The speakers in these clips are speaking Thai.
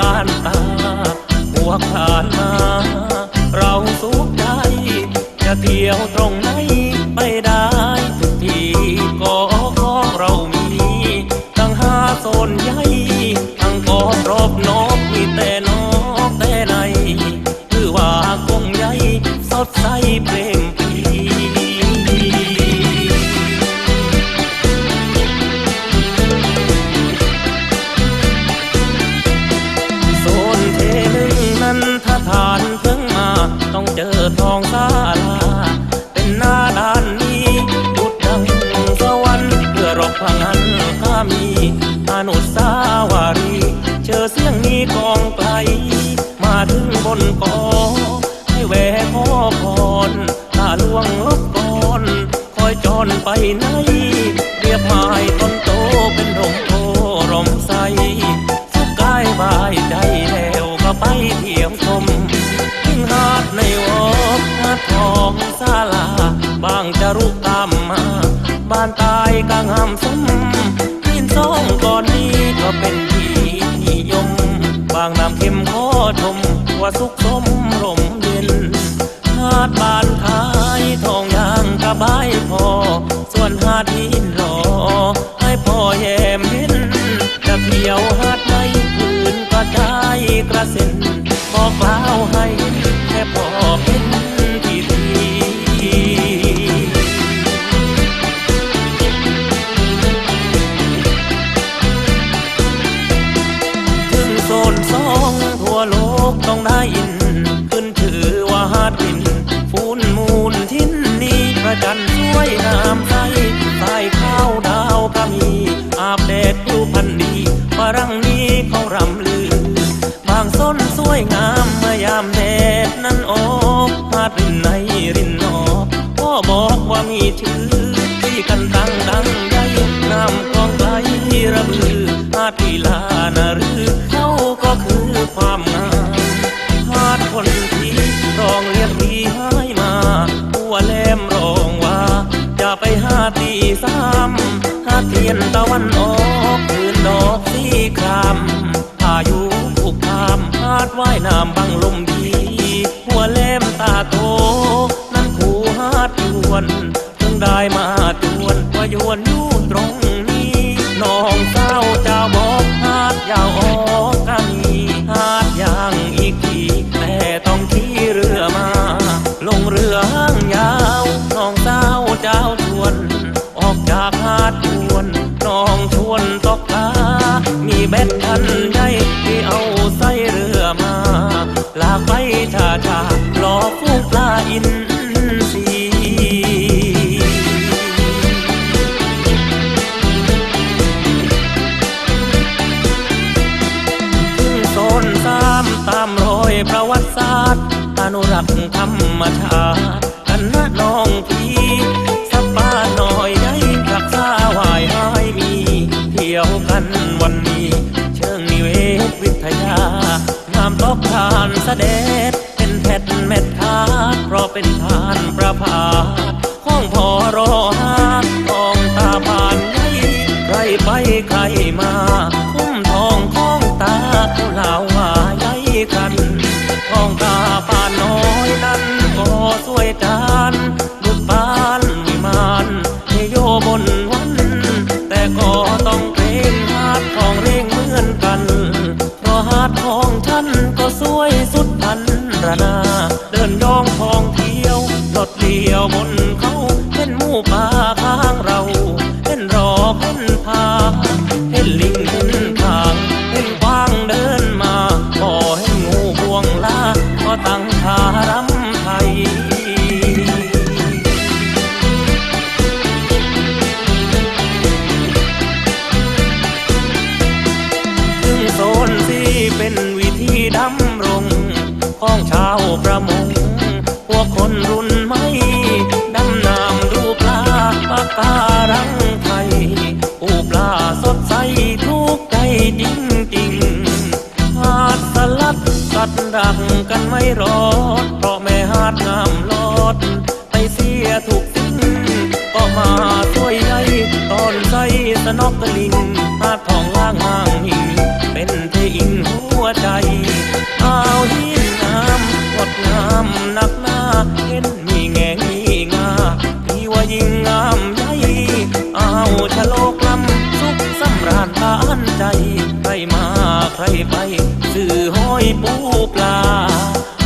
การตาวกผ่านมา เราสุขใจจะเที่ยวตรงไหนไปได้ทุกทีก็ นกอให้แหวกขอพรตาล่วงลบก่อนคอยจอนไปไหนเรียบไม้ต้นโตเป็นร่มโพร่มใสสุขกายบายใจแล้วก็ไปเที่ยวชมถึงหาดในวอกหาดทองศาลาบางจะรุกตามมาบ้านตายกลางหามสมกินสองก่อนนี้ก็เป็น มว่ นทร์สวยงามใสใต้ข้าวดาวก็มี อาบแดดรูพันดีฝรั่งนี้เขารำลือ บางส้นสวยงามเมื่อยามแดดนั้นออกหาดรินในรินนอกพ่อบอกว่ามีชื่อที่กัน วันออกคืนดอกสีครามพายุผูกคามหาดว่ายน้ำ บ็ดทันใหญ่ที่เอาใส่เรือมา ลากไปชาชาๆรอฟูปลาอินทรีถึงโซนสามตามรอยประวัติศาสตร์อนุรักษ์ธรรมชาติกันนะน้องพี่สัปปาน่อย งามตอกทานเสด็จเป็นแผ่นเม็ดคาดเพราะเป็นทานประพาสของพอรอหาของตาบานใหญ่ใครไปใครมาคุ้มทองของตาเขาลาวว่าใหญ่กันของตาปานน้อยนั้นก็สวยจานดุจปานวิมานเทโยบนวัน แต่ก็ต้องเกรงหาดของเร่งเหมือนกันาะหาดของฉันก็สวยสุดพันระนา เดินยองทองเที่ยวหลดเดียวบนเขาเห็นหมู่ป่าข้างเรา เห็นรอกเห็นพาเห็นลิง ประมงพวกคนรุ่นใหม่ดำน้ำดูปลาปากการังไทยปูปลาสดใสทุกใจจริงจริงหาดสลัดกัดดักกันไม่รอด เพราะแม่หาดงามลอด ไปเสียถูกสิ่งก็มาช่วยใยตอนใสสนอกกระลิงหาดทองล่างห่างหิงเป็นเทอิงหัวใจ ปลา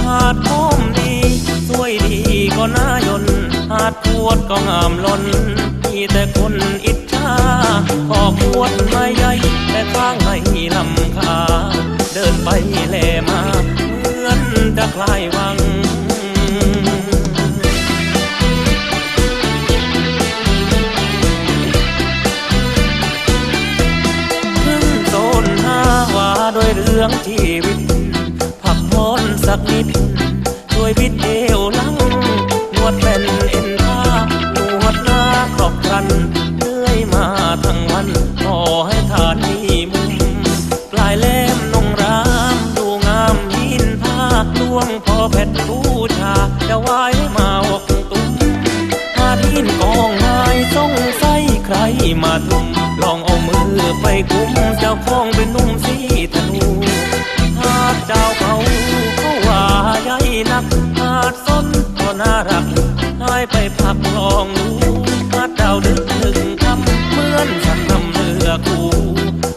หาดพ้อมดี สวยดีก็น่ายน หาดพวดก็งามล้น มีแต่คนอิจฉาขอขวดไม่ใหญ่แต่ข้างไม่ลำคา เดินไปแลมา เหมือนจะคลายวังพึ่งโซนห้าว่าด้วยเรื่องชีวิต สักนิดช่วยบิดเอวลังนวดเป็นเอ็นท่านวดหน้าครอบครันเหนื่อยมาทั้งวันขอให้ทานมีมุมปลายแหลมนงรามดูงามยินผ้าลวงพอเพชรบูชาจะไหวมาอกตุ้มหาดินกองนายสงสัยใครมาทุ่มลองเอามือไปกุมเจ้าของเป็นหนุ่มสีธนู ให้ไปพักลองดูหาดดาวดึกหนึ่งคำเหมือนฉันทำเรือคู่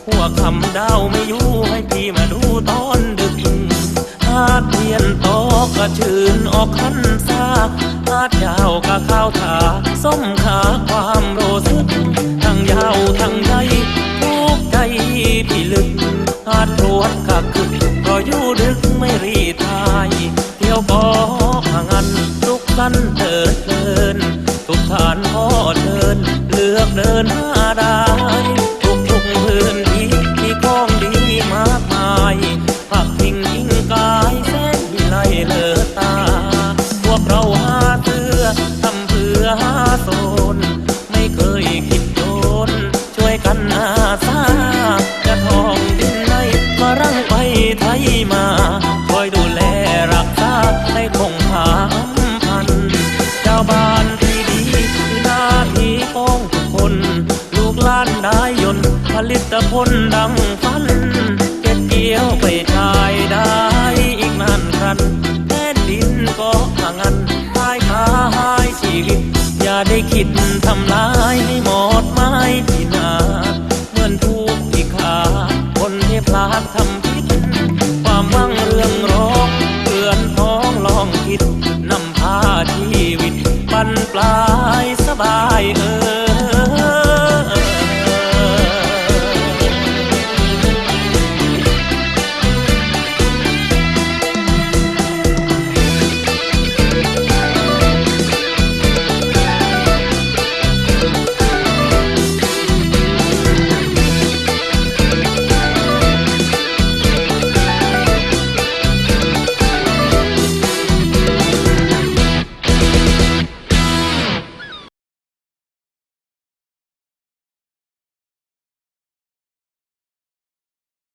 หัวคำดาวไม่อยู่ให้พี่มาดูตอนดึกหาดเทียนตอกกระชื่นออกคันซาหาดยาวกะข้าวถาส้มขาความโรสึกทั้งยาวทั้งใหญ่ทุกใจพี่ลึกหาดรวดกักคึกเพราะอยู่ดึกไม่รีทายเที่ยวบอกหางันทุกสันเถิดเพลินทุกทานพ่อ เดิน เลือกเดินหา ได้คิดทำลายให้หมดไม้พินาศเหมือนถูกที่ขาคนที่พลาดทำผิด ความมั่งเรื่องร้องเลื่อนท้องลองคิดนำพาชีวิตบรนปลายสบาย